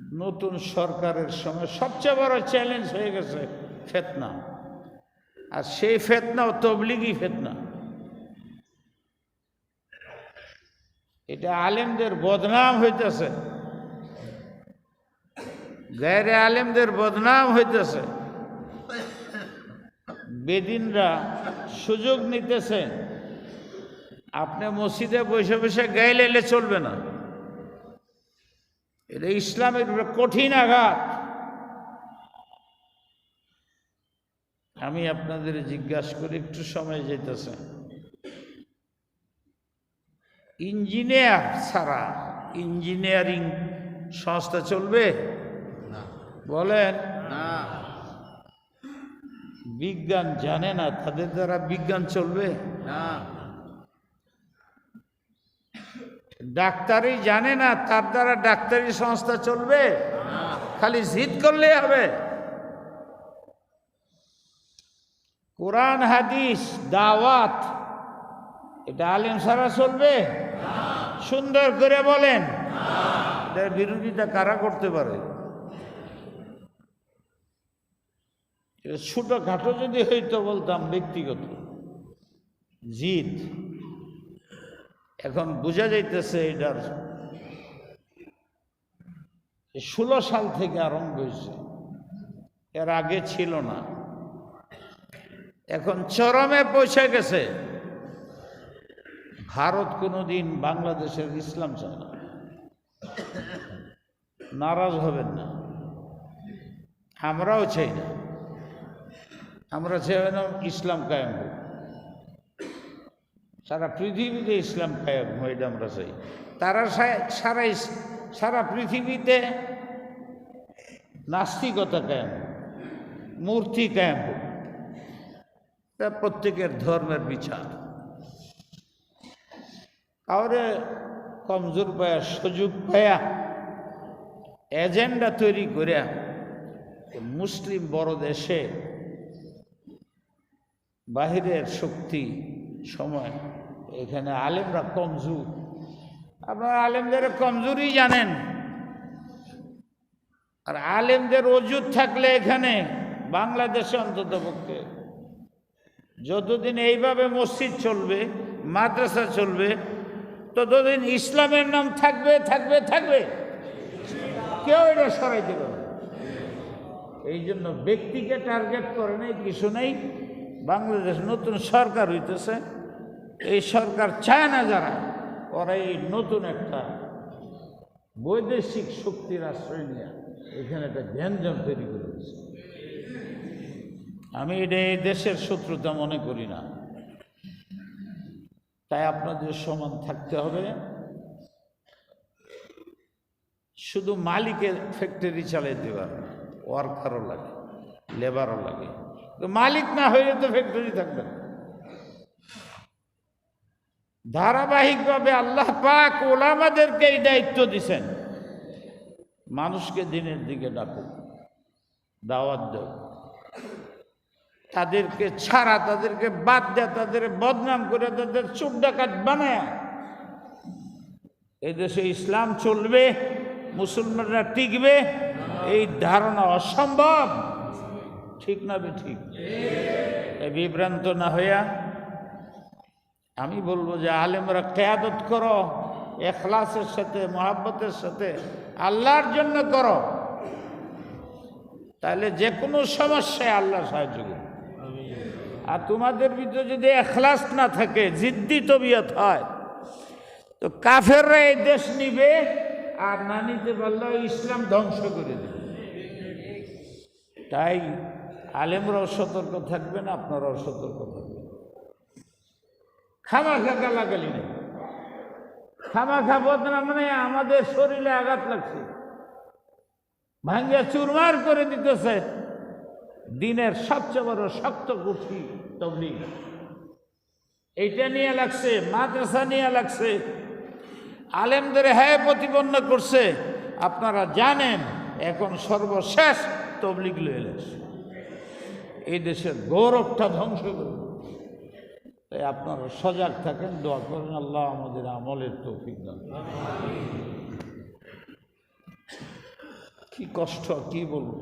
নতুন সরকারের সময় সবচেয়ে বড় চ্যালেঞ্জ হয়ে গেছে ফেতনা। আর সেই ফেতনাও তবলিগি ফেতনা। এটা আলেমদের বদনাম হইতেছে। গায়রে আলেমদের বদনাম হইতেছে। বেদিনরা সুযোগ নিতেছে। আপনি মসজিদে বসে বসে গায়ে এলে চলবে না। এটা ইসলামের উপরে কঠিন আঘাত। আমি আপনাদের জিজ্ঞাসা করি একটু সময় যেতেছে। ইঞ্জিনিয়ার ছাড়া ইঞ্জিনিয়ারিং সংস্থা চলবে? বলেন। না। বিজ্ঞান জানে না তাদের দ্বারা বিজ্ঞান চলবে? না। ডাক্তারি জানে না তার দ্বারা ডাক্তারি সংস্থা চলবে? খালি জিদ করলে হবে। কোরআন, হাদিস, দাওয়াত, এটা আলেম সারা চলবে? সুন্দর করে বলেন। এটার বিরোধিতা কারা করতে পারে? এটা ছোটখাটো যদি হইতো বলতাম ব্যক্তিগত। জিদ। এখন বোঝা যাইতেছে এটার ষোলো সাল থেকে আরম্ভ হয়েছে। এর আগে ছিল না। এখন চরমে পৌঁছে গেছে। ভারত কোনোদিন বাংলাদেশের ইসলাম চায় না। নারাজ হবেন না। আমরাও চাই না। আমরা চাই না ইসলাম কায়েম হোক। সারা পৃথিবীতে ইসলাম কায়েম আমরা চাই তারা সারা সারা পৃথিবীতে নাস্তিকতা কায়েম, মূর্তি কায়েম। প্রত্যেকের ধর্মের বিচার। কাউরে কমজোর পায়া, সুযোগ পায়া, এজেন্ডা তৈরি করে মুসলিম বড় দেশে বাহিরের শক্তি সময়। এখানে আলেমরা কমজোর। আপনারা আলেমদের কমজোরই জানেন। আর আলেমদের অজুত থাকলে এখানে বাংলাদেশে অন্তত পক্ষে যতদিন এইভাবে মসজিদ চলবে, মাদ্রাসা চলবে, ততদিন ইসলামের নাম থাকবে থাকবে থাকবে। কেউ এটা সরাইতে পারবে এই জন্য ব্যক্তিকে টার্গেট করে নেই, কিছু নেই। বাংলাদেশ নতুন সরকার হইতেছে, এই সরকার চায় না যারা, ওরা এই নতুন একটা বৈদেশিক শক্তির আশ্রয় নিয়ে এখানে একটা গ্যাঞ্জাম তৈরি করে দিচ্ছে আমি এটা এই দেশের শত্রুতা মনে করি না। তাই আপনাদের সমান থাকতে হবে। শুধু মালিকের ফ্যাক্টরি চালাইতে পারে না ওয়ার্কারও লাগে লেবারও লাগে। মালিক না হয়ে তো ফ্যাক্টরি থাকবে না। ধারাবাহিকভাবে আল্লাহ পাক ওলামাদেরকে এই দায়িত্ব দিছেন। মানুষকে দিনের দিকে ডাকুক দাওয়াত দেও। তাদেরকে ছাড়া, তাদেরকে বাদ দেয়, তাদের বদনাম করে, তাদের চুপ ডাকাত বানায়। এই দেশে ইসলাম চলবে, মুসলমানরা টিকবে, এই ধারণা অসম্ভব। ঠিক না ঠিক? বিভ্রান্ত না হইয়া আমি বলব যে আলেমরা কেয়াদত করো, এখলাসের সাথে, মহাব্বতের সাথে, আল্লাহর জন্য করো। তাহলে যে কোনো সমস্যায় আল্লাহ সাহায্য করবে। আর তোমাদের ভিতরে যদি এখলাস না থাকে, জিদ্দি তবিয়ত হয়, তো কাফেররা এই দেশ নিবে আর না নিতে পারলে ইসলাম ধ্বংস করে দেবে। তাই আলেমরাও সতর্ক থাকবেন, আপনারাও সতর্ক থাকবেন। খামাখা গালাগালি নেই। খামাখা বদনাম মানে আমাদের শরীরে আঘাত লাগছে। ভাঙ্গা চুরমার করে দিতেছে। দিনের সবচেয়ে বড় শক্ত কুঠি তবলিগ। এইটা নিয়ে লাগছে, মাদ্রাসা নিয়ে লাগছে। আলেমদের হ্যাঁ প্রতিপন্ন করছে। আপনারা জানেন, এখন সর্বশেষ তবলিগ লয়ে লাগছে। এই দেশের গৌরবটা ধ্বংস করবে তাই আপনারা সজাগ থাকেন, দোয়া করেন, আল্লাহ আমাদের আমলের তৌফিক দান কি কষ্ট কি বলব?